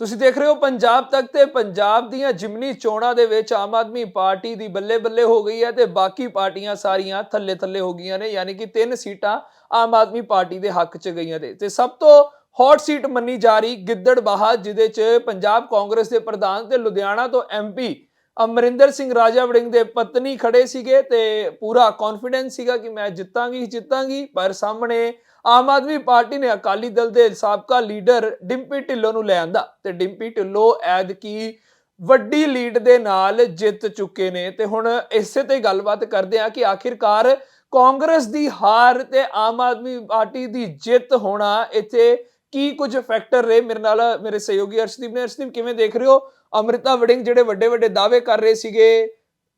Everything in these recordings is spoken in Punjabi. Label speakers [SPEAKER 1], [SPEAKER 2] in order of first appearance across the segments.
[SPEAKER 1] ਤੁਸੀਂ ਦੇਖ ਰਹੇ ਹੋ ਪੰਜਾਬ ਤੱਕ ਤੇ ਪੰਜਾਬ ਦੀਆਂ ਜਿਮਨੀ ਚੋਣਾਂ ਦੇ ਵਿੱਚ ਆਮ ਆਦਮੀ ਪਾਰਟੀ ਦੀ ਬੱਲੇ ਬੱਲੇ ਹੋ ਗਈ ਹੈ ਤੇ ਬਾਕੀ ਪਾਰਟੀਆਂ ਸਾਰੀਆਂ ਥੱਲੇ ਥੱਲੇ ਹੋ ਗਈਆਂ ਨੇ, ਯਾਨੀ ਕਿ ਤਿੰਨ ਸੀਟਾਂ ਆਮ ਆਦਮੀ ਪਾਰਟੀ ਦੇ ਹੱਕ 'ਚ ਗਈਆਂ ਨੇ। ਤੇ ਸਭ ਤੋਂ ਹੌਟ ਸੀਟ ਮੰਨੀ ਜਾ ਰਹੀ ਗਿੱਦੜਬਾਹਾ, ਜਿਹਦੇ 'ਚ ਪੰਜਾਬ ਕਾਂਗਰਸ ਦੇ ਪ੍ਰਧਾਨ ਤੇ ਲੁਧਿਆਣਾ ਤੋਂ ਐਮਪੀ ਅਮਰਿੰਦਰ ਸਿੰਘ ਰਾਜਾ ਵੜਿੰਗ ਦੇ ਪਤਨੀ ਖੜੇ ਸੀਗੇ ਤੇ ਪੂਰਾ ਕੌਨਫੀਡੈਂਸ ਸੀਗਾ ਕਿ ਮੈਂ ਜਿੱਤਾਂਗੀ ਹੀ ਜਿੱਤਾਂਗੀ, ਪਰ ਸਾਹਮਣੇ ਆਮ ਆਦਮੀ ਪਾਰਟੀ ਨੇ ਅਕਾਲੀ ਦਲ ਦੇ ਸਾਬਕਾ ਲੀਡਰ ਡਿੰਪੀ ਢਿੱਲੋਂ ਨੂੰ ਲੈ ਆਂਦਾ ਤੇ ਡਿੰਪੀ ਢਿੱਲੋਂ ਐਤਕੀ ਵੱਡੀ ਲੀਡ ਦੇ ਨਾਲ ਜਿੱਤ ਚੁੱਕੇ ਨੇ ਤੇ ਹੁਣ ਇਸੇ ਤੇ ਗੱਲਬਾਤ ਕਰਦੇ ਆ ਕਿ ਆਖਿਰਕਾਰ ਕਾਂਗਰਸ ਦੀ ਹਾਰ ਤੇ ਆਮ ਆਦਮੀ ਪਾਰਟੀ ਦੀ ਜਿੱਤ ਹੋਣਾ ਇੱਥੇ ਕੀ ਕੁਝ ਫੈਕਟਰ ਰਹੇ? ਮੇਰੇ ਨਾਲ ਮੇਰੇ ਸਹਿਯੋਗੀ ਅਰਸ਼ਦੀਪ ਨੇ। ਅਰਸ਼ਦੀਪ ਕਿਵੇਂ ਦੇਖ ਰਹੇ ਹੋ? ਅਮ੍ਰਿਤਾ ਵੜਿੰਗ ਜਿਹੜੇ ਵੱਡੇ ਵੱਡੇ ਦਾਅਵੇ ਕਰ ਰਹੇ ਸੀਗੇ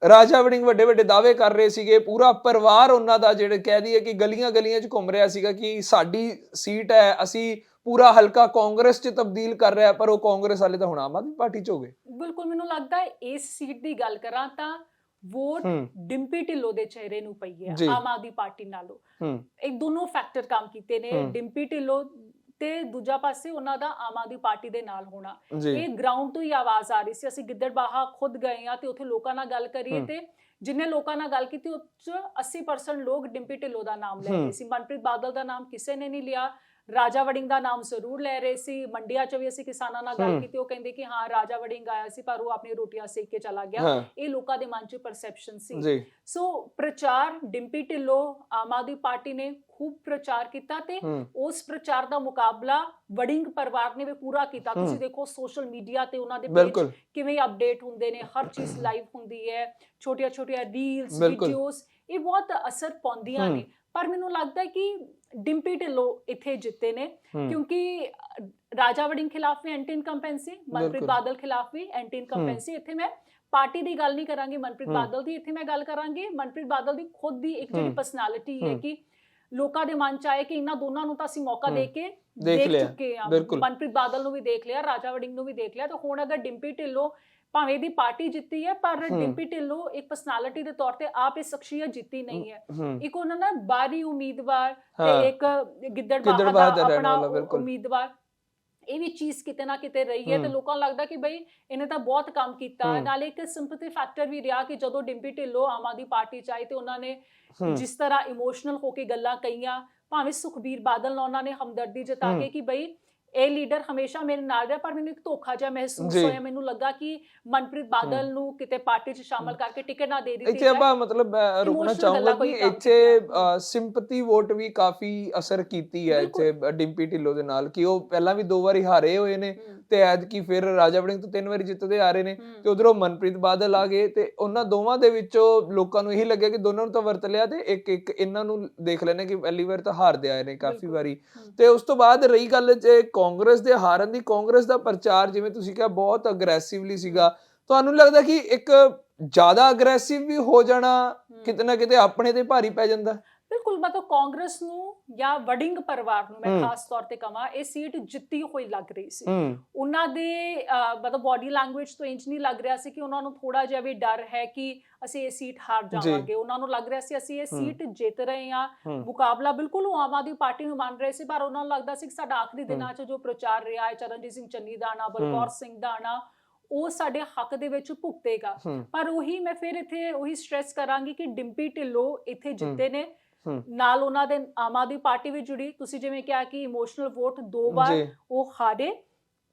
[SPEAKER 1] ਰਾਜਾ ਵੜਿੰਗ ਵੱਡੇ ਵੱਡੇ ਦਾਅਵੇ ਕਰ ਰਹੇ ਸੀਗੇ ਪੂਰਾ ਪਰਿਵਾਰ ਉਹਨਾਂ ਦਾ ਜਿਹੜੇ ਕਹਿ ਦਈਏ ਕਿ ਗਲੀਆਂ ਗਲੀਆਂ 'ਚ ਘੁੰਮ ਰਿਹਾ ਸੀਗਾ ਕਿ ਸਾਡੀ ਸੀਟ ਹੈ ਅਸੀਂ ਪੂਰਾ ਹਲਕਾ ਕਾਂਗਰਸ 'ਚ ਤਬਦੀਲ ਕਰ ਰਿਹਾ ਪਰ ਉਹ ਕਾਂਗਰਸ ਵਾਲੇ ਤਾਂ ਹੁਣ ਆਮ ਆਦਮੀ ਪਾਰਟੀ 'ਚ ਹੋ ਗਏ
[SPEAKER 2] ਬਿਲਕੁਲ ਮੈਨੂੰ ਲੱਗਦਾ ਹੈ ਇਸ ਸੀਟ ਦੀ ਗੱਲ ਕਰਾਂ ਤਾਂ ਵੋਟ ਡਿੰਪੀ ਢਿੱਲੋਂ ਦੇ ਚਿਹਰੇ ਨੂੰ ਪਈ ਹੈ। ਆਮ ਆਦਮੀ ਪਾਰਟੀ ਨਾਲੋਂ ਇਹ ਦੋਨੋਂ ਫੈਕਟਰ ਕੰਮ ਕੀਤੇ ਨੇ। ਡਿੰਪੀ ਢਿੱਲੋਂ ਤੇ ਦੂਜਾ ਪਾਸੇ ਉਹਨਾਂ ਦਾ ਆਮ ਆਦਮੀ ਪਾਰਟੀ ਦੇ ਨਾਲ ਹੋਣਾ। ਇਹ ਗਰਾਊਂਡ ਤੋਂ ਹੀ ਆਵਾਜ਼ ਆ ਰਹੀ ਸੀ। ਅਸੀਂ ਗਿੱਦੜਬਾਹਾ ਖੁਦ ਗਏ ਆ ਤੇ ਉੱਥੇ ਲੋਕਾਂ ਨਾਲ ਗੱਲ ਕਰੀਏ। ਤੇ ਜਿੰਨੇ ਲੋਕਾਂ ਨਾਲ ਗੱਲ ਕੀਤੀ ਉਹ 'ਚ 80% ਲੋਕ ਡਿੰਪੀ ਢਿੱਲੋਂ ਦਾ ਨਾਮ ਲੈ। ਰਹੇ ਸੀ। ਮਨਪ੍ਰੀਤ ਬਾਦਲ ਦਾ ਨਾਮ ਕਿਸੇ ਨੇ ਨਹੀਂ ਲਿਆ। ਰਾਜਾ ਵੜਿੰਗ ਦਾ ਨਾਮ ਜ਼ਰੂਰ ਲੈ ਰਹੇ ਸੀ। ਮੰਡੀਆਂ 'ਚ ਵੀ ਅਸੀਂ ਕਿਸਾਨਾਂ ਨਾਲ ਗੱਲ। ਕੀਤੀ ਉਹ ਕਹਿੰਦੇ ਕਿ ਹਾਂ ਰਾਜਾ ਵੜਿੰਗ ਆਇਆ ਸੀ ਪਰ ਉਹ ਆਪਣੀ ਰੋਟੀਆਂ ਸੇਕ ਕੇ ਚਲਾ ਗਿਆ। ਇਹ ਲੋਕਾਂ ਦੇ ਮਨ 'ਚ ਪਰਸੈਪਸ਼ਨ ਸੀ। ਸੋ ਪ੍ਰਚਾਰ ਡਿੰਪੀ ਢਿੱਲੋਂ ਆਮ ਆਦਮੀ ਪਾਰਟੀ ਨੇ ਖੂਬ ਪ੍ਰਚਾਰ ਕੀਤਾ ਤੇ ਉਸ ਪ੍ਰਚਾਰ ਦਾ ਮੁਕਾਬਲਾ ਵੜਿੰਗ ਪਰਿਵਾਰ ਨੇ ਵੀ ਪੂਰਾ ਕੀਤਾ। ਤੁਸੀਂ। ਦੇਖੋ ਸੋਸ਼ਲ ਮੀਡੀਆ ਤੇ ਉਹਨਾਂ ਦੇ ਪੇਜ ਕਿਵੇਂ ਅਪਡੇਟ ਹੁੰਦੇ ਨੇ ਹਰ ਚੀਜ਼ ਲਾਈਵ ਹੁੰਦੀ ਹੈ ਛੋਟੀਆਂ ਛੋਟੀਆਂ ਰੀਲਸ। ਵੀਡੀਓਜ਼ ਇਹ ਬਹੁਤ ਅਸਰ ਪਾਉਂਦੀਆਂ। ਨੇ। ਪਰ ਮੈਨੂੰ ਲੱਗਦਾ ਹੈ ਕਿ ਡਿੰਪੀ ਢਿੱਲੋਂ ਇੱਥੇ ਜਿੱਤੇ ਨੇ ਕਿਉਂਕਿ ਰਾਜਾ ਵੜਿੰਗ ਖਿਲਾਫ ਵੀ ਐਂਟੀ ਇਨਕੰਪੈਂਸੀ ਮਨਪ੍ਰੀਤ। ਬਾਦਲ ਖਿਲਾਫ ਵੀ ਐਂਟੀ ਇਨਕੰਪੈਂਸੀ ਇੱਥੇ ਮੈਂ ਪਾਰਟੀ ਦੀ ਗੱਲ ਨਹੀਂ ਕਰਾਂਗੀ ਮਨਪ੍ਰੀਤ। ਬਾਦਲ ਦੀ ਇੱਥੇ ਮੈਂ ਗੱਲ ਕਰਾਂਗੀ ਮਨਪ੍ਰੀਤ ਬਾਦਲ ਦੀ ਖੁਦ ਦੀ ਇੱਕ ਜਿਹੜੀ। ਪਰਸਨੈਲਿਟੀ ਹੈ। ਕਿ ਲੋਕਾਂ ਦੇ ਮਨ ਚ ਆਏ ਕਿ ਇਹਨਾਂ ਦੋਨਾਂ ਨੂੰ ਤਾਂ ਅਸੀਂ ਮੌਕਾ। ਦੇ ਕੇ
[SPEAKER 1] ਦੇਖ
[SPEAKER 2] ਚੁੱਕੇ ਆ। ਮਨਪ੍ਰੀਤ ਬਾਦਲ ਨੂੰ ਵੀ ਦੇਖ ਲਿਆ ਰਾਜਾ ਵੜਿੰਗ ਨੂੰ ਵੀ ਦੇਖ ਲਿਆ ਤਾਂ ਹੁਣ ਅਗਰ ਡਿੰਪੀ ਢਿੱਲੋਂ ਭਾਵੇਂ ਦੀ ਪਾਰਟੀ ਜਿੱਤੀ ਹੈ ਪਰ। ਡਿੰਪੀ ਢਿੱਲੋਂ ਇੱਕ ਪਰਸਨੈਲਿਟੀ ਦੇ ਤੌਰ ਤੇ ਆਪ ਇਹ ਸ਼ਖਸੀਅਤ ਜਿੱਤੀ ਨਹੀਂ ਹੈ ਇੱਕ ਉਹਨਾਂ ਨਾਲ ਬਾਰੀ ਉਮੀਦਵਾਰ। ਤੇ ਇੱਕ ਗਿੱਦੜਬਾਹਾ ਦਾ
[SPEAKER 1] ਦਾ
[SPEAKER 2] ਆਪਣਾ। ਉਮੀਦਵਾਰ ਇਹ ਵੀ ਚੀਜ਼ ਕਿਤੇ ਨਾ ਕਿਤੇ ਰਹੀ ਹੈ ਤੇ। ਲੋਕਾਂ ਨੂੰ ਲੱਗਦਾ ਕਿ ਬਈ ਇਹਨੇ ਤਾਂ ਬਹੁਤ ਕੰਮ ਕੀਤਾ। ਨਾਲੇ ਇੱਕ ਸਿੰਪਥੀ ਫੈਕਟਰ ਵੀ ਰਿਹਾ ਕਿ ਜਦੋਂ ਡਿੰਪੀ ਢਿੱਲੋਂ ਆਮ ਆਦਮੀ ਪਾਰਟੀ ਚ ਆਏ ਤੇ ਉਹਨਾਂ ਨੇ ਜਿਸ ਤਰ੍ਹਾਂ ਇਮੋਸ਼ਨਲ ਹੋ ਕੇ ਗੱਲਾਂ ਕਹੀਆਂ ਭਾਵੇਂ ਸੁਖਬੀਰ ਬਾਦਲ ਨਾਲ ਉਹਨਾਂ ਨੇ ਹਮਦਰਦੀ ਜਤਾ। ਕੇ ਕਿ ਬਈ ਇਹ ਲੀਡਰ ਹਮੇਸ਼ਾ ਮੇਰੇ ਨਾਲ ਰਿਹਾ ਪਰ ਮੈਨੂੰ ਇੱਕ ਧੋਖਾ ਜਿਹਾ ਮਹਿਸੂਸ
[SPEAKER 1] ਜੀ।
[SPEAKER 2] ਹੋਇਆ ਮੈਨੂੰ ਲੱਗਾ ਕਿ ਮਨਪ੍ਰੀਤ ਬਾਦਲ ਨੂੰ ਕਿਤੇ ਪਾਰਟੀ 'ਚ ਸ਼ਾਮਲ ਕਰਕੇ ਟਿਕਟ ਨਾ ਦੇ ਦਿੱਤੀ
[SPEAKER 1] ਇੱਥੇ ਆਪਾਂ ਮਤਲਬ ਅਹ, ਰੁਕਣਾ
[SPEAKER 2] Emotional
[SPEAKER 1] ਚਾਹੂੰਗਾ
[SPEAKER 2] ਗੱਲਾਂ
[SPEAKER 1] ਕਿ
[SPEAKER 2] ਕੋਈ ਕੰਮ
[SPEAKER 1] ਇੱਥੇ ਸਿੰਪਥੀ ਵੋਟ ਵੀ ਕਾਫੀ ਅਸਰ ਕੀਤੀ ਹੈ
[SPEAKER 2] ਬਿਲਕੁਲ।
[SPEAKER 1] ਇੱਥੇ ਅ, ਡਿੰਪੀ ਢਿੱਲੋਂ ਦੇ ਨਾਲ ਕਿ ਉਹ ਪਹਿਲਾਂ ਵੀ ਦੋ ਵਾਰੀ ਹਾਰੇ ਹੋਏ ਨੇ ਤੇ ਐਤਕੀ ਫਿਰ ਰਾਜਾ ਵੜਿੰਗ ਤੋਂ ਤਿੰਨ ਵਾਰੀ ਜਿੱਤਦੇ ਆ ਰਹੇ ਨੇ। ਤੇ ਉਧਰੋਂ ਮਨਪ੍ਰੀਤ ਬਾਦਲ ਆ ਗਏ ਤੇ ਉਹਨਾਂ ਦੋਵਾਂ ਦੇ ਵਿੱਚੋਂ ਲੋਕਾਂ ਨੂੰ ਇਹੀ ਲੱਗਿਆ ਕਿ ਦੋਨਾਂ ਨੂੰ ਤਾਂ ਵਰਤ ਲਿਆ ਤੇ ਇੱਕ ਇੱਕ ਇਹਨਾਂ ਨੂੰ ਦੇਖ ਲੈਣੇ ਕਿ ਪਹਿਲੀ ਵਾਰ ਤਾਂ ਹਾਰਦੇ ਆਏ ਨੇ ਕਾਫੀ। ਵਾਰੀ। ਤੇ ਉਸ ਤੋਂ ਬਾਅਦ ਰਹੀ ਗੱਲ ਜੇ ਕਾਂਗਰਸ ਦੇ ਹਾਰਨ ਦੀ ਕਾਂਗਰਸ ਦਾ ਪ੍ਰਚਾਰ ਜਿਵੇਂ ਤੁਸੀਂ ਕਿਹਾ ਬਹੁਤ ਅਗਰੈਸਿਵਲੀ ਸੀਗਾ ਤੁਹਾਨੂੰ ਲੱਗਦਾ ਕਿ ਇੱਕ ਜ਼ਿਆਦਾ ਅਗਰੈਸਿਵ ਵੀ ਹੋ ਜਾਣਾ। ਕਿਤੇ ਨਾ ਕਿਤੇ ਆਪਣੇ ਤੇ ਭਾਰੀ ਪੈ ਜਾਂਦਾ
[SPEAKER 2] ਮਤਲਬ ਕਾਂਗਰਸ ਨੂੰ ਜਾਂ ਵੜਿੰਗ ਪਰਿਵਾਰ ਨੂੰ ਮੈਂ। ਖਾਸ ਤੌਰ ਤੇ ਕਹਾਂ ਇਹ ਸੀਟ ਜਿੱਤੀ ਹੋਈ ਲੱਗ ਰਹੀ ਸੀ। ਉਹਨਾਂ ਦੇ ਮਤਲਬ ਬਾਡੀ ਲੈਂਗੁਏਜ ਤੋਂ ਇੰਜ ਨਹੀਂ ਲੱਗ ਰਿਹਾ ਸੀ ਕਿ ਉਹਨਾਂ ਨੂੰ ਥੋੜਾ ਜਿਹਾ ਵੀ ਡਰ ਹੈ ਕਿ ਅਸੀਂ ਇਹ ਸੀਟ ਹਾਰ। ਜਾਵਾਂਗੇ। ਉਹਨਾਂ ਨੂੰ ਲੱਗ ਰਿਹਾ ਸੀ ਅਸੀਂ ਇਹ। ਸੀਟ ਜਿੱਤ ਰਹੇ ਹਾਂ। ਮੁਕਾਬਲਾ ਬਿਲਕੁਲ ਉਹ ਆਮ ਆਦਮੀ ਪਾਰਟੀ ਨੂੰ ਮੰਨ ਰਹੇ ਸੀ ਪਰ ਉਹਨਾਂ ਨੂੰ ਲੱਗਦਾ ਸੀ ਕਿ ਸਾਡਾ ਆਖਰੀ ਦਿਨਾਂ 'ਚ ਜੋ ਪ੍ਰਚਾਰ ਰਿਹਾ ਹੈ ਚਰਨਜੀਤ ਸਿੰਘ ਚੰਨੀ ਦਾ ਆਣਾ ਬਲਕੌਰ ਸਿੰਘ ਦਾ ਆਣਾ ਉਹ ਸਾਡੇ ਹੱਕ ਦੇ ਵਿੱਚ ਭੁਗਤੇਗਾ। ਪਰ ਉਹੀ ਮੈਂ ਫਿਰ ਇੱਥੇ ਉਹੀ ਸਟ੍ਰੈਸ ਕਰਾਂਗੀ ਕਿ ਡਿੰਪੀ ਢਿੱਲੋਂ ਇੱਥੇ ਜਿੱਤੇ ਨੇ। ਨਾਲ ਉਹਨਾਂ ਦੇ ਆਮ ਆਦਮੀ ਪਾਰਟੀ ਵੀ ਜੁੜੀ। ਤੁਸੀਂ ਜਿਵੇਂ ਕਿਹਾ ਕਿ ਇਮੋਸ਼ਨਲ ਵੋਟ ਦੋ ਵਾਰ ਉਹ ਹਾਰੇ।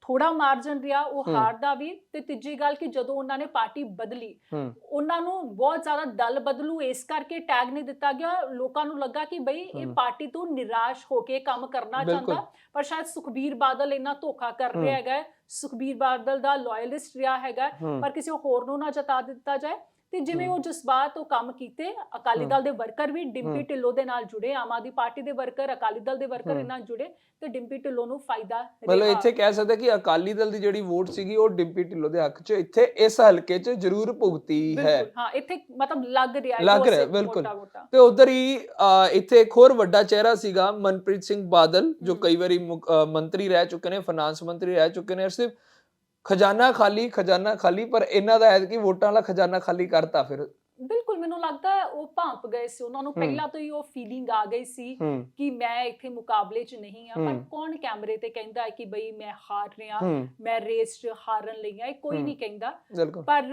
[SPEAKER 2] ਥੋੜਾ ਮਾਰਜਨ ਰਿਹਾ ਉਹ। ਹਾਰਦਾ ਵੀ। ਤੇ ਤੀਜੀ ਗੱਲ ਕਿ ਜਦੋਂ ਉਹਨਾਂ ਨੇ ਪਾਰਟੀ ਬਦਲੀ ਉਹਨਾਂ ਨੂੰ ਬਹੁਤ ਜ਼ਿਆਦਾ ਦਲ ਬਦਲੂ ਇਸ ਕਰਕੇ ਟੈਗ ਨਹੀਂ ਦਿੱਤਾ ਗਿਆ। ਲੋਕਾਂ ਨੂੰ ਲੱਗਾ ਕਿ ਬਈ ਇਹ। ਪਾਰਟੀ ਤੋਂ ਨਿਰਾਸ਼ ਹੋ ਕੇ ਕੰਮ ਕਰਨਾ। ਚਾਹੁੰਦਾ। ਪਰ ਸ਼ਾਇਦ ਸੁਖਬੀਰ ਬਾਦਲ ਇੰਨਾ ਧੋਖਾ ਕਰ। ਰਿਹਾ ਹੈਗਾ। ਸੁਖਬੀਰ ਬਾਦਲ ਦਾ ਲਾਇਲਿਸਟ ਰਿਹਾ ਹੈਗਾ। ਪਰ ਕਿਸੇ ਹੋਰ ਨੂੰ ਨਾ ਜਤਾ ਦਿੱਤਾ ਜਾਏ। ਤੇ ਜਿਵੇਂ। ਉਹ ਜਜ਼ਬਾਤ ਉਹ ਕੰਮ ਕੀਤੇ ਅਕਾਲੀ। ਦਲ ਦੇ ਵਰਕਰ ਵੀ ਡਿੰਪੀ। ਢਿੱਲੋਂ ਦੇ ਨਾਲ ਜੁੜੇ ਆਮ ਆਦਮੀ ਪਾਰਟੀ ਦੇ ਵਰਕਰ ਅਕਾਲੀ ਦਲ ਦੇ ਵਰਕਰ। ਇਹਨਾਂ ਜੁੜੇ ਤੇ ਡਿੰਪੀ ਢਿੱਲੋਂ ਨੂੰ ਫਾਇਦਾ
[SPEAKER 1] ਮਤਲਬ। ਇੱਥੇ ਕਹਿ ਸਕਦੇ ਕਿ ਅਕਾਲੀ ਦਲ ਦੀ ਜਿਹੜੀ ਵੋਟ ਸੀਗੀ ਉਹ ਡਿੰਪੀ ਢਿੱਲੋਂ ਦੇ ਹੱਕ 'ਚ ਇੱਥੇ ਇਸ ਹਲਕੇ 'ਚ ਜ਼ਰੂਰ ਭੁਗਤੀ ਹੈ
[SPEAKER 2] ਬਿਲਕੁਲ ਹਾਂ ਇੱਥੇ ਮਤਲਬ ਲੱਗ ਰਿਹਾ ਹੈ
[SPEAKER 1] ਲੱਗ ਰਿਹਾ, ਬਿਲਕੁਲ। ਤੇ ਉਧਰ ਹੀ ਇੱਥੇ ਇੱਕ ਹੋਰ ਵੱਡਾ ਚਿਹਰਾ ਸੀਗਾ ਮਨਪ੍ਰੀਤ ਸਿੰਘ ਬਾਦਲ ਜੋ। ਕਈ ਵਾਰੀ ਮੰਤਰੀ ਰਹਿ ਚੁੱਕੇ ਨੇ ਫਾਈਨਾਂਸ ਮੰਤਰੀ ਰਹਿ ਚੁੱਕੇ ਨੇ ਸਿਰਫ ਖਜ਼ਾਨਾ ਖਾਲੀ ਖਜ਼ਾਨਾ ਖਾਲੀ ਪਰ ਇਹਨਾਂ ਦਾ ਐਤਕੀ ਵੋਟਾਂ ਵਾਲਾ ਖਜ਼ਾਨਾ ਖਾਲੀ ਕਰਤਾ ਫਿਰ।
[SPEAKER 2] ਮੈਨੂੰ ਲੱਗਦਾ ਉਹ ਭਾਂਪ ਗਏ ਸੀ ਉਹਨਾਂ ਨੂੰ। ਪਹਿਲਾਂ ਤੋਂ ਹੀ ਉਹ ਫੀਲਿੰਗ ਆ ਗਈ ਸੀ ਕਿ ਮੈਂ ਇੱਥੇ ਮੁਕਾਬਲੇ 'ਚ ਨਹੀਂ ਆ ਪਰ। ਕੌਣ ਕੈਮਰੇ ਤੇ ਕਹਿੰਦਾ ਹੈ ਕਿ ਬਈ ਮੈਂ ਹਾਰ ਰਿਹਾ ਮੈਂ ਰੇਸ 'ਚ ਹਾਰਨ ਲਈ ਆ ਇਹ ਕੋਈ। ਨਹੀਂ ਕਹਿੰਦਾ ਪਰ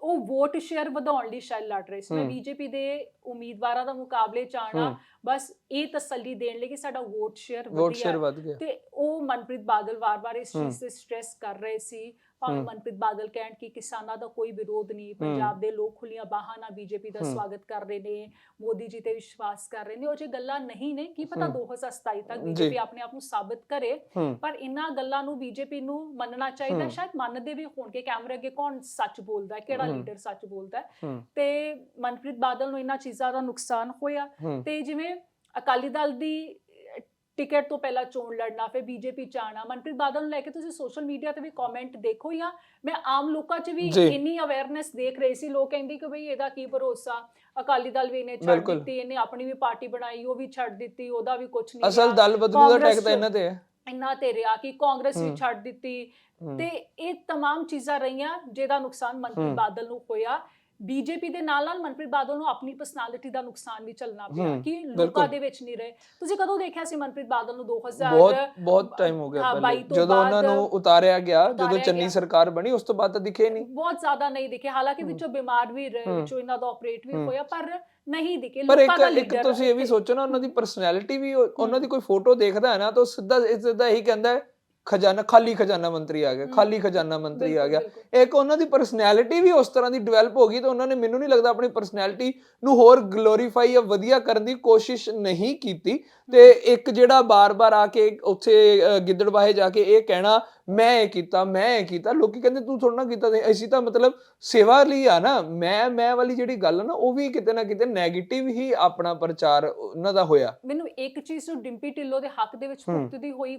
[SPEAKER 2] ਉਹ ਵੋਟ ਸ਼ੇਅਰ ਵਧਾਉਣ ਲਈ ਸ਼ਾਇਦ ਲੜ ਰਹੇ ਸੀ। ਬੀਜੇਪੀ ਦੇ ਉਮੀਦਵਾਰਾਂ ਦਾ ਮੁਕਾਬਲੇ ਚ ਆਣਾ ਬਸ ਇਹ ਤਸੱਲੀ ਦੇਣ ਲਈ ਕਿ ਸਾਡਾ ਵੋਟ ਸ਼ੇਅਰ ਵਧੀਆ
[SPEAKER 1] ਵੱਧ ਗਿਆ
[SPEAKER 2] ਤੇ ਉਹ ਮਨਪ੍ਰੀਤ ਬਾਦਲ ਵਾਰ-ਵਾਰ ਇਸ। ਚੀਜ਼ ਤੇ ਸਟ੍ਰੈਸ ਕਰ ਰਹੇ ਸੀ ਭਾਵੇਂ। ਮਨਪ੍ਰੀਤ ਬਾਦਲ ਕਹਿਣ ਕਿ ਕਿਸਾਨਾਂ ਦਾ ਕੋਈ ਵਿਰੋਧ ਨਹੀਂ ਪੰਜਾਬ ਦੇ ਲੋਕ ਖੁੱਲੀਆਂ ਬਾਹਾਂ ਨਾਲ ਬੀਜੇਪੀ ਦਾ। ਸਵਾਗਤ ਕਰ ਰਹੇ ਨੇ ਮੋਦੀ ਜੀ ਤੇ ਵਿਸ਼ਵਾਸ ਕਰ ਰਹੇ ਨੇ ਉਹ ਜੇ ਗੱਲਾਂ ਨਹੀਂ ਨੇ ਕੀ ਪਤਾ
[SPEAKER 1] ਹਮ।
[SPEAKER 2] 2027 ਤੱਕ। ਬੀਜੇਪੀ ਆਪਣੇ ਆਪ ਨੂੰ ਸਾਬਤ ਕਰੇ ਪਰ ਇਹਨਾਂ ਗੱਲਾਂ ਨੂੰ ਬੀਜੇਪੀ ਨੂੰ ਮੰਨਣਾ ਚਾਹੀਦਾ। ਸ਼ਾਇਦ ਮੰਨਦੇ ਵੀ ਹੋਣਗੇ ਕੈਮਰੇ ਅੱਗੇ ਕੌਣ ਸੱਚ ਬੋਲਦਾ ਹੈ ਕਿਹੜਾ। ਲੀਡਰ ਸੱਚ ਬੋਲਦਾ ਹੈ ਤੇ ਮਨਪ੍ਰੀਤ ਬਾਦਲ ਨੂੰ ਇਹਨਾਂ ਚੀਜ਼ਾਂ ਦਾ ਨੁਕਸਾਨ ਹੋਇਆ ਤੇ ਜਿਵੇਂ ਅਕਾਲੀ ਦਲ ਦੀ ਟਿਕਟ ਤੋਂ ਪਹਿਲਾਂ ਚੋਣ ਲੜਨਾ ਫਿਰ ਬੀਜੇਪੀ ਚ ਆਉਣਾ ਮਨਪ੍ਰੀਤ ਬਾਦਲ ਨੂੰ ਲੈ ਕੇ ਤੁਸੀਂ ਸੋਸ਼ਲ ਮੀਡੀਆ ਤੇ ਵੀ ਕਮੈਂਟ ਦੇਖੋ ਜਾਂ ਮੈਂ ਆਮ ਲੋਕਾਂ 'ਚ ਵੀ
[SPEAKER 1] ਜੀ।
[SPEAKER 2] ਇੰਨੀ ਅਵੇਅਰਨੈਸ ਦੇਖ ਰਹੀ ਸੀ ਲੋਕ ਕਹਿੰਦੇ ਕਿ ਬਈ ਇਹਦਾ ਕੀ ਭਰੋਸਾ ਅਕਾਲੀ ਦਲ ਵੀ ਇਹਨੇ ਛੱਡ
[SPEAKER 1] ਬਿਲਕੁਲ।
[SPEAKER 2] ਦਿੱਤੀ ਇਹਨੇ ਆਪਣੀ ਵੀ ਪਾਰਟੀ ਬਣਾਈ ਉਹ ਵੀ ਛੱਡ ਦਿੱਤੀ ਉਹਦਾ ਵੀ ਕੁਝ ਨਹੀਂ
[SPEAKER 1] ਅਸਲ
[SPEAKER 2] ਰਿਹਾ।
[SPEAKER 1] ਦਲ ਬਦਲੂ ਦਾ
[SPEAKER 2] ਕਾਂਗਰਸ
[SPEAKER 1] ਟੈਕ ਤਾਂ ਇਹਨਾਂ ਤੇ ਹੈ
[SPEAKER 2] ਇੰਨਾ ਤੇ ਰਿਹਾ ਕਿ ਕਾਂਗਰਸ ਵੀ
[SPEAKER 1] ਹਮ।
[SPEAKER 2] ਛੱਡ ਦਿੱਤੀ
[SPEAKER 1] ਹੂੰ,
[SPEAKER 2] ਤੇ ਇਹ तमाम ਚੀਜ਼ਾਂ ਰਹੀਆਂ ਜਿਹਦਾ ਨੁਕਸਾਨ ਮਨਪ੍ਰੀਤ
[SPEAKER 1] ਹਮ।
[SPEAKER 2] ਬਾਦਲ ਨੂੰ ਹੋਇਆ ਬੀਜੇਪੀ ਦੇ ਨਾਲ ਨਾਲ ਮਨਪ੍ਰੀਤ ਬਾਦਲ ਨੂੰ ਆਪਣੀ ਪਰਸਨੈਲਿਟੀ ਦਾ ਨੁਕਸਾਨ ਵੀ ਚੱਲਣਾ ਪਿਆ ਕਿ ਲੋਕਾਂ। ਦੇ ਵਿੱਚ ਨਹੀਂ ਰਹੇ ਤੁਸੀਂ ਕਦੋਂ ਦੇਖਿਆ ਸੀ ਮਨਪ੍ਰੀਤ ਬਾਦਲ ਨੂੰ 2000
[SPEAKER 1] ਬਹੁਤ ਬਹੁਤ ਟਾਈਮ ਹੋ ਗਿਆ ਜਦੋਂ ਉਹਨਾਂ ਨੂੰ ਉਤਾਰਿਆ ਗਿਆ ਜਦੋਂ ਚੰਨੀ। ਸਰਕਾਰ ਬਣੀ ਉਸ ਤੋਂ ਬਾਅਦ ਤਾਂ ਦਿਖੇ ਨਹੀਂ
[SPEAKER 2] ਬਹੁਤ ਜ਼ਿਆਦਾ ਨਹੀਂ ਦਿਖੇ ਹਾਲਾਂਕਿ। ਵਿੱਚੋਂ ਬਿਮਾਰ ਵੀ ਰਹੇ। ਵਿੱਚੋਂ ਇਹਨਾਂ ਦਾ ਆਪਰੇਟ ਵੀ। ਹੋਇਆ ਪਰ ਨਹੀਂ ਦਿਖੇ
[SPEAKER 1] ਪਰ ਇੱਕ
[SPEAKER 2] ਲੋਕਾਂ ਦਾ
[SPEAKER 1] ਇੱਕ
[SPEAKER 2] leader
[SPEAKER 1] ਤੁਸੀਂ ਇਹ ਵੀ ਸੋਚੋ ਨਾ ਉਹਨਾਂ ਦੀ ਪਰਸਨੈਲਿਟੀ ਵੀ ਉਹ- ਉਹਨਾਂ ਦੀ ਕੋਈ ਫੋਟੋ ਦੇਖਦਾ ਹੈ ਨਾ ਤਾਂ ਸਿੱਧਾ ਸਿੱਧਾ ਇਹੀ ਕਹਿੰਦਾ ਹੈ ਖਜ਼ਾਨਾ ਖਾਲੀ ਖਜ਼ਾਨਾ ਮੰਤਰੀ ਆ ਗਿਆ। ਖਾਲੀ ਖਜ਼ਾਨਾ ਮੰਤਰੀ ਆ ਗਿਆ। ਇੱਕ ਉਹਨਾਂ ਦੀ ਪਰਸਨੈਲਿਟੀ ਵੀ ਉਸ ਤਰ੍ਹਾਂ ਦੀ ਡਿਵੈਲਪ ਹੋ ਗਈ ਤਾਂ ਉਹਨਾਂ ਨੇ ਮੈਨੂੰ ਨਹੀਂ ਲੱਗਦਾ ਆਪਣੀ ਪਰਸਨੈਲਿਟੀ ਨੂੰ ਹੋਰ ਗਲੋਰੀਫਾਈ ਜਾਂ ਵਧੀਆ ਕਰਨ ਦੀ ਕੋਸ਼ਿਸ਼ ਨਹੀਂ ਕੀਤੀ ਤੇ ਇੱਕ ਜਿਹੜਾ ਬਾਰ-ਬਾਰ ਆ ਕੇ ਉੱਥੇ ਗਿੱਦੜਬਾਹੇ ਜਾ ਕੇ ਇਹ ਕਹਿਣਾ ਮੈਂ ਇਹ ਕੀਤਾ ਮੈਂ ਇਹ ਕੀਤਾ ਲੋਕੀ ਕਹਿੰਦੇ ਤੂੰ ਥੋੜਾ ਨਾ ਕੀਤਾ ਤੇ ਅਸੀਂ ਤਾਂ ਮਤਲਬ ਸੇਵਾ ਲਈ ਆ ਨਾ ਮੈਂ ਮੈਂ ਵਾਲੀ ਜਿਹੜੀ ਗੱਲ ਨਾ ਉਹ ਵੀ ਕਿਤੇ ਨਾ ਕਿਤੇ 네ਗੇਟਿਵ ਹੀ ਆਪਣਾ ਪ੍ਰਚਾਰ ਉਹਨਾਂ ਦਾ ਹੋਇਆ
[SPEAKER 2] ਮੈਨੂੰ ਇੱਕ ਚੀਜ਼ ਨੂੰ ਡਿੰਪੀ ਢਿੱਲੋਂ ਦੇ ਹੱਕ ਦੇ ਵਿੱਚ। ਭੁਗਤਦੀ ਹੋਈ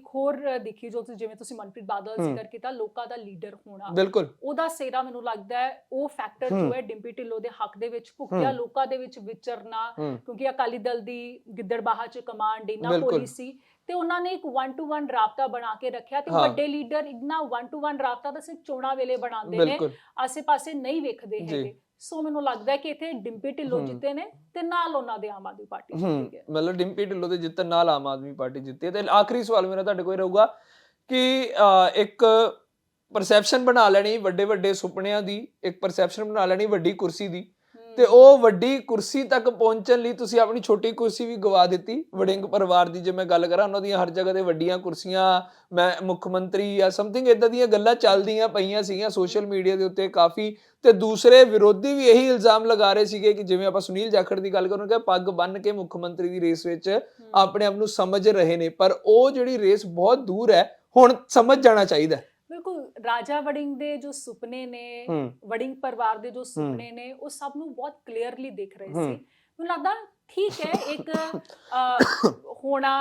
[SPEAKER 2] ਅ, ਦਿਖੀ ਜੋ ਤੁਸੀਂ- ਜਿਵੇਂ ਤੁਸੀਂ ਮਨਪ੍ਰੀਤ ਬਾਦਲ। ਜ਼ਿਕਰ ਕੀਤਾ ਲੋਕਾਂ ਦਾ ਲੀਡਰ ਹੋਣਾ
[SPEAKER 1] ਬਿਲਕੁਲ
[SPEAKER 2] ਉਹਦਾ ਸੇਰਾ ਮੈਨੂੰ ਲੱਗਦਾ ਹੈ ਉਹ ਫੈਕਟਰ। ਜੋ ਹੈ ਡਿੰਪੀ ਢਿੱਲੋਂ ਦੇ ਹੱਕ ਦੇ ਵਿੱਚ ਭੁਗਤਿਆ। ਲੋਕਾਂ ਦੇ ਵਿੱਚ ਵਿਚਰਨਾ ਕਿਉਂਕਿ ਅਕਾਲੀ ਦਲ ਦੀ ਗਿੱਦੜਬਾਹਾ ਚ ਕਮਾਂਡ ਇੰਨਾ ਸੀ ਤੇ ਉਹਨਾਂ ਨੇ ਇੱਕ 1 ਟੂ 1 ਰਾਬਤਾ ਬਣਾ ਕੇ ਰੱਖਿਆ ਤੇ
[SPEAKER 1] ਹਾਂ।
[SPEAKER 2] ਵੱਡੇ ਲੀਡਰ ਇੰਨਾ 1 ਟੂ 1 ਰਾਬਤਾ ਤਾਂ ਸਿਰਫ ਚੋਣਾਂ ਵੇਲੇ ਬਣਾਉਂਦੇ ਨੇ
[SPEAKER 1] ਬਿਲਕੁਲ
[SPEAKER 2] ਆਸੇ-ਪਾਸੇ ਨਹੀਂ ਵੇਖਦੇ
[SPEAKER 1] ਜੀ।
[SPEAKER 2] ਹੈਗੇ ਸੋ ਮੈਨੂੰ ਲੱਗਦਾ ਹੈ ਕਿ ਇੱਥੇ ਡਿੰਪੀ ਢਿੱਲੋਂ
[SPEAKER 1] ਹਮ।
[SPEAKER 2] ਜਿੱਤੇ ਨੇ ਤੇ ਨਾਲ ਉਹਨਾਂ ਦੇ ਆਮ ਆਦਮੀ ਪਾਰਟੀ
[SPEAKER 1] ਹੂੰ
[SPEAKER 2] ਜਿੱਤੀ ਹੈ
[SPEAKER 1] ਮਤਲਬ ਡਿੰਪੀ ਢਿੱਲੋਂ ਦੇ ਜਿੱਤਣ ਨਾਲ ਆਮ ਆਦਮੀ ਪਾਰਟੀ ਜਿੱਤੀ ਹੈ ਤੇ ਆਖਰੀ ਸਵਾਲ ਮੇਰਾ ਤੁਹਾਡੇ ਕੋਲ ਇਹ ਰਹੂਗਾ ਕਿ ਅਹ, ਇੱਕ ਪਰਸੈਪਸ਼ਨ ਬਣਾ ਲੈਣੀ ਵੱਡੇ ਵੱਡੇ ਸੁਪਨਿਆਂ ਦੀ ਇੱਕ ਪਰਸੈਪਸ਼ਨ ਬਣਾ ਲੈਣੀ ਵੱਡੀ ਕੁਰਸੀ ਦੀ। ਤੇ ਉਹ ਵੱਡੀ ਕੁਰਸੀ ਤੱਕ ਪਹੁੰਚਣ ਲਈ ਤੁਸੀਂ ਆਪਣੀ ਛੋਟੀ ਕੁਰਸੀ ਵੀ ਗਵਾ ਦਿੱਤੀ ਵੜਿੰਗ ਪਰਿਵਾਰ ਦੀ ਜੇ ਮੈਂ ਗੱਲ ਕਰਾਂ ਉਹਨਾਂ ਦੀਆਂ ਹਰ ਜਗ੍ਹਾ ਤੇ ਵੱਡੀਆਂ ਕੁਰਸੀਆਂ ਮੈਂ ਮੁੱਖ ਮੰਤਰੀ ਜਾਂ ਸਮਥਿੰਗ ਇਦਾਂ ਦੀਆਂ ਗੱਲਾਂ ਚੱਲਦੀਆਂ ਪਈਆਂ ਸੀਗੀਆਂ ਸੋਸ਼ਲ ਮੀਡੀਆ ਦੇ ਉੱਤੇ ਕਾਫੀ ਤੇ ਦੂਸਰੇ ਵਿਰੋਧੀ ਵੀ ਇਹੀ ਇਲਜ਼ਾਮ ਲਗਾ ਰਹੇ ਸੀਗੇ ਕਿ ਜਿਵੇਂ ਆਪਾਂ ਸੁਨੀਲ ਜਾਖੜ ਦੀ ਗੱਲ ਕਰਾਂ ਕਿ ਪੱਗ ਬੰਨ ਕੇ ਮੁੱਖ ਮੰਤਰੀ ਦੀ ਰੇਸ ਵਿੱਚ। ਆਪਣੇ ਆਪ ਨੂੰ ਸਮਝ ਰਹੇ ਨੇ ਪਰ ਉਹ ਜਿਹੜੀ ਰੇਸ ਬਹੁਤ ਦੂਰ ਹੈ ਹੁਣ ਸਮਝ ਜਾਣਾ ਚਾਹੀਦਾ
[SPEAKER 2] ਰਾਜਾ ਵੜਿੰਗ ਦੇ ਜੋ ਸੁਪਨੇ ਨੇ ਵੜਿੰਗ ਪਰਿਵਾਰ ਦੇ ਜੋ ਸੁਪਨੇ ਨੇ ਉਹ ਸਭ ਨੂੰ ਬਹੁਤ ਕਲੀਅਰਲੀ ਦਿਖ ਰਹੇ। ਸੀ ਮੈਨੂੰ ਲੱਗਦਾ ਠੀਕ ਹੈ ਇੱਕ ਹੋਣਾ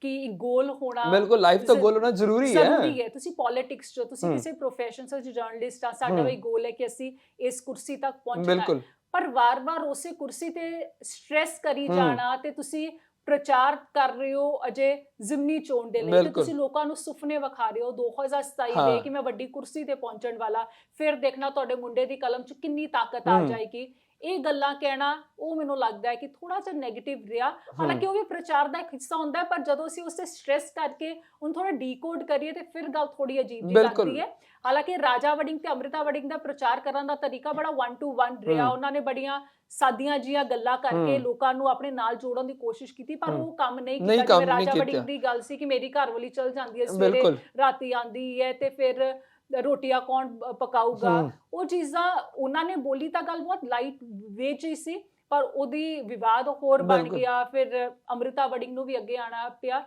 [SPEAKER 2] ਕਿ ਗੋਲ ਹੋਣਾ
[SPEAKER 1] ਬਿਲਕੁਲ ਲਾਈਫ ਤਾਂ
[SPEAKER 2] ਜ਼-
[SPEAKER 1] ਗੋਲ ਹੋਣਾ ਜ਼ਰੂਰੀ ਹੈ
[SPEAKER 2] ਜ਼ਰੂਰੀ ਹੈ ਤੁਸੀਂ ਪੋਲਿਟਿਕਸ ਚ ਤੁਸੀਂ। ਕਿਸੇ ਪ੍ਰੋਫੈਸ਼ਨ ਚ ਜਰਨਲਿਸਟ ਆ ਸਾਡਾ। ਵੀ ਗੋਲ ਹੈ ਕਿ ਅਸੀਂ ਇਸ ਕੁਰਸੀ ਤੱਕ ਪਹੁੰਚਣਾ ਹੈ ਪਰ ਵਾਰ-ਵਾਰ ਉਸੇ ਕੁਰਸੀ ਤੇ ਸਟ੍ਰੈਸ ਕਰੀ। ਜਾਣਾ ਤੇ ਤੁਸੀਂ ਪ੍ਰਚਾਰ ਕਰ ਰਹੇ ਹੋ ਅਜੇ ਜ਼ਿਮਨੀ ਚੋਣ ਦੇ ਲਈ ਤੇ
[SPEAKER 1] ਬਿਲਕੁਲ।
[SPEAKER 2] ਤੁਸੀਂ ਲੋਕਾਂ ਨੂੰ ਸੁਪਨੇ ਵਿਖਾ ਰਹੇ ਹੋ 2027
[SPEAKER 1] ਹਾਂ।
[SPEAKER 2] ਦੇ ਕਿ ਮੈਂ ਵੱਡੀ ਕੁਰਸੀ ਤੇ ਪਹੁੰਚਣ ਵਾਲਾ ਫਿਰ ਦੇਖਣਾ ਤੁਹਾਡੇ ਮੁੰਡੇ ਦੀ ਕਲਮ 'ਚ ਕਿੰਨੀ ਤਾਕਤ ਆ
[SPEAKER 1] ਹਮ।
[SPEAKER 2] ਜਾਏਗੀ ਇਹ ਗੱਲਾਂ ਕਹਿਣਾ ਉਹ ਮੈਨੂੰ ਲੱਗਦਾ ਹੈ ਕਿ ਥੋੜਾ ਜਿਹਾ 네ਗੇਟਿਵ ਰਿਹਾ ਹਾਲਾਂਕਿ ਉਹ ਵੀ ਪ੍ਰਚਾਰ ਦਾ ਇੱਕ ਹਿੱਸਾ ਹੁੰਦਾ ਹੈ ਪਰ ਜਦੋਂ ਅਸੀਂ ਉਸੇ ਸਟ੍ਰੈਸ ਕਰਕੇ ਉਹਨੂੰ ਥੋੜਾ ਡੀਕੋਡ ਕਰੀਏ ਤੇ ਫਿਰ ਗੱਲ ਥੋੜੀ ਅਜੀਬ ਜਿਹੀ। ਲੱਗਦੀ ਹੈ ਹਾਲਾਂਕਿ ਰਾਜਾ ਵੜਿੰਗ ਤੇ ਅੰਮ੍ਰਿਤਾ ਵੜਿੰਗ ਦਾ ਪ੍ਰਚਾਰ ਕਰਨ ਦਾ ਤਰੀਕਾ ਬੜਾ 1 ਟੂ 1 ਰਿਹਾ। ਉਹਨਾਂ ਨੇ ਬੜੀਆਂ ਸਾਦੀਆਂ ਜੀਆਂ ਗੱਲਾਂ ਕਰਕੇ। ਲੋਕਾਂ ਨੂੰ ਆਪਣੇ ਨਾਲ ਜੋੜਨ ਦੀ ਕੋਸ਼ਿਸ਼ ਕੀਤੀ ਪਰ। ਉਹ ਕੰਮ ਨਹੀਂ ਕੀਤਾ ਜਿਵੇਂ ਰਾਜਾ। ਵੜਿੰਗ ਦੀ ਗੱਲ ਸੀ ਕਿ ਮੇਰੀ ਘਰ ਵਾਲੀ ਚਲ ਜਾਂਦੀ ਹੈ ਸਵੇਰੇ ਰਾਤੀ ਆਂਦੀ ਹੈ ਤੇ ਫਿਰ ਰੋਟੀਆਂ ਕੌਣ ਪ- ਪਕਾਊਗਾ
[SPEAKER 1] ਹੂੰ
[SPEAKER 2] ਉਹ ਚੀਜ਼ਾਂ ਉਹਨਾਂ ਨੇ ਬੋਲੀ ਤਾਂ ਗੱਲ ਬਹੁਤ ਲਾਈਟ ਵੇਚ ਹੀ ਸੀ ਪਰ ਉਹਦੀ ਵਿਵਾਦ ਹੋਰ ਬਣ
[SPEAKER 1] ਬਿਲਕੁਲ।
[SPEAKER 2] ਗਿਆ ਫਿਰ ਅੰਮ੍ਰਿਤਾ ਵੜਿੰਗ ਨੂੰ ਵੀ ਅੱਗੇ ਆਣਾ ਪਿਆ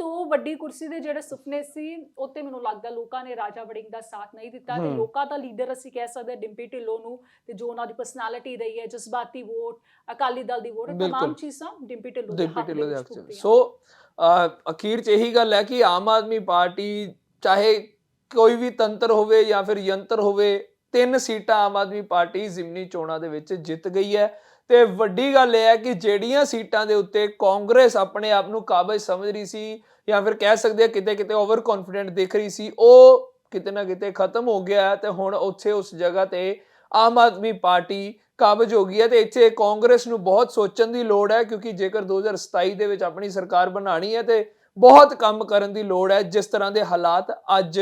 [SPEAKER 2] ਤੋਂ ਵੱਡੀ ਕੁਰਸੀ ਦੇ ਜਿਹੜੇ ਸੁਪਨੇ ਸੀ ਉੱਤੇ ਮੈਨੂੰ ਲੱਗਦਾ ਲੋਕਾਂ ਨੇ ਰਾਜਾ ਵੜਿੰਗ ਦਾ ਸਾਥ ਨਹੀਂ ਦਿੱਤਾ ਤੇ
[SPEAKER 1] ਹਮ।
[SPEAKER 2] ਲੋਕਾਂ ਦਾ ਲੀਡਰ ਅਸੀਂ ਕਹਿ ਸਕਦੇ ਹਾਂ ਡਿੰਪੀ ਢਿੱਲੋਂ ਨੂੰ ਤੇ ਜੋ ਉਹਨਾਂ ਦੀ ਪਰਸਨੈਲਿਟੀ ਰਹੀ ਹੈ ਜਜ਼ਬਾਤੀ ਵੋਟ ਅਕਾਲੀ ਦਲ ਦੀ ਵੋਟ ਇਹ
[SPEAKER 1] ਬਿਲਕੁਲ।
[SPEAKER 2] तमाम ਚੀਜ਼ਾਂ ਡਿੰਪੀ ਢਿੱਲੋਂ ਦੇ
[SPEAKER 1] ਡਿਪਟੀ
[SPEAKER 2] ਹੱਕ
[SPEAKER 1] ਢਿੱਲੋਂ
[SPEAKER 2] ਦੇ
[SPEAKER 1] ਦੇ
[SPEAKER 2] ਵਿੱਚ
[SPEAKER 1] ਹੱਕ ਚ
[SPEAKER 2] ਭੁਗਤੀਆਂ।
[SPEAKER 1] ਸੋ ਅਹ, ਅਖੀਰ ਚ ਇਹੀ ਗੱਲ ਹੈ ਕਿ ਆਮ ਆਦਮੀ ਪਾਰਟੀ ਚਾਹੇ ਕੋਈ ਵੀ ਤੰਤਰ ਹੋਵੇ ਜਾਂ ਫਿਰ ਯੰਤਰ ਹੋਵੇ, ਤਿੰਨ ਸੀਟਾਂ ਆਮ ਆਦਮੀ ਪਾਰਟੀ ਜ਼ਿਮਨੀ ਚੋਣਾਂ ਦੇ ਵਿੱਚ ਜਿੱਤ ਗਈ ਹੈ। ਤੇ ਵੱਡੀ ਗੱਲ ਇਹ ਹੈ ਕਿ ਜਿਹੜੀਆਂ ਸੀਟਾਂ ਦੇ ਉੱਤੇ ਕਾਂਗਰਸ ਆਪਣੇ ਆਪ ਨੂੰ ਕਾਬਜ ਸਮਝ ਰਹੀ ਸੀ ਜਾਂ ਫਿਰ ਕਹਿ ਸਕਦੇ ਆ ਕਿਤੇ ਕਿਤੇ ਓਵਰ ਕੌਨਫੀਡੈਂਟ ਦਿਖ ਰਹੀ ਸੀ, ਉਹ ਕਿਤੇ ਨਾ ਕਿਤੇ ਖਤਮ ਹੋ ਗਿਆ ਹੈ ਤੇ ਹੁਣ ਉੱਥੇ ਉਸ ਜਗ੍ਹਾ ਤੇ ਆਮ ਆਦਮੀ ਪਾਰਟੀ ਕਾਬਜ ਹੋ ਗਈ ਹੈ ਤੇ ਇੱਥੇ ਕਾਂਗਰਸ ਨੂੰ ਬਹੁਤ ਸੋਚਣ ਦੀ ਲੋੜ ਹੈ ਕਿਉਂਕਿ ਜੇਕਰ 2027 ਦੇ ਵਿੱਚ ਆਪਣੀ ਸਰਕਾਰ ਬਣਾਣੀ ਹੈ ਤੇ ਬਹੁਤ ਕੰਮ ਕਰਨ ਦੀ ਲੋੜ ਹੈ, ਜਿਸ ਤਰ੍ਹਾਂ ਦੇ ਹਾਲਾਤ ਅੱਜ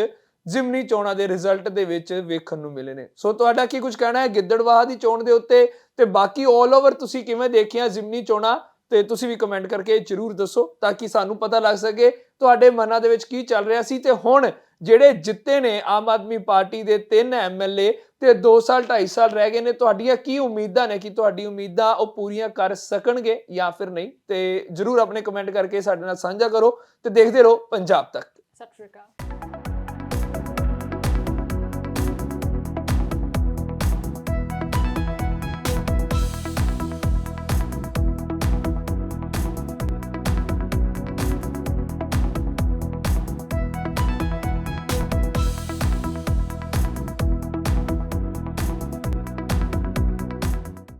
[SPEAKER 1] ਜ਼ਿਮਨੀ ਚੋਣਾਂ ਦੇ ਰਿਜ਼ਲਟ ਦੇ ਵਿੱਚ ਵੇਖਣ ਨੂੰ ਮਿਲੇ ਨੇ। ਸੋ ਤੁਹਾਡਾ ਕੀ ਕੁਝ ਕਹਿਣਾ ਹੈ? ਗਿੱਦੜਵਾਹ ਦੀ ਚੋਣ ਦੇ ਉੱਤੇ ਤੇ ਬਾਕੀ 올 ਓਵਰ ਤੁਸੀਂ ਕਿਵੇਂ ਦੇਖਿਆ ਜ਼ਿਮਨੀ ਚੋਣਾਂ? ਤੇ ਤੁਸੀਂ ਵੀ ਕਮੈਂਟ ਕਰਕੇ ਜਰੂਰ ਦੱਸੋ ਤਾਂ ਕਿ ਸਾਨੂੰ ਪਤਾ ਲੱਗ ਸਕੇ ਤੁਹਾਡੇ ਮਨਾਂ ਦੇ ਵਿੱਚ ਕੀ ਚੱਲ ਰਿਹਾ ਸੀ। ਤੇ ਹੁਣ ਜਿਹੜੇ ਜਿੱਤੇ ਨੇ ਆਮ ਆਦਮੀ ਪਾਰਟੀ ਦੇ ਤਿੰਨ ਐਮਐਲਏ ਤੇ 2 ਸਾਲ 2.5 ਸਾਲ ਰਹਿ ਗਏ ਨੇ, ਤੁਹਾਡੀਆਂ ਕੀ ਉਮੀਦਾਂ ਨੇ ਕਿ ਤੁਹਾਡੀ ਉਮੀਦਾਂ ਉਹ ਪੂਰੀਆਂ ਕਰ ਸਕਣਗੇ ਜਾਂ ਫਿਰ ਨਹੀਂ? ਤੇ ਜਰੂਰ ਆਪਣੇ ਕਮੈਂਟ ਕਰਕੇ ਸਾਡੇ ਨਾਲ ਸਾਂਝਾ ਕਰੋ ਤੇ ਦੇਖਦੇ ਰਹੋ ਪੰਜਾਬ ਤੱਕ।
[SPEAKER 2] ਸਤਿ ਸ਼੍ਰੀ ਅਕਾਲ।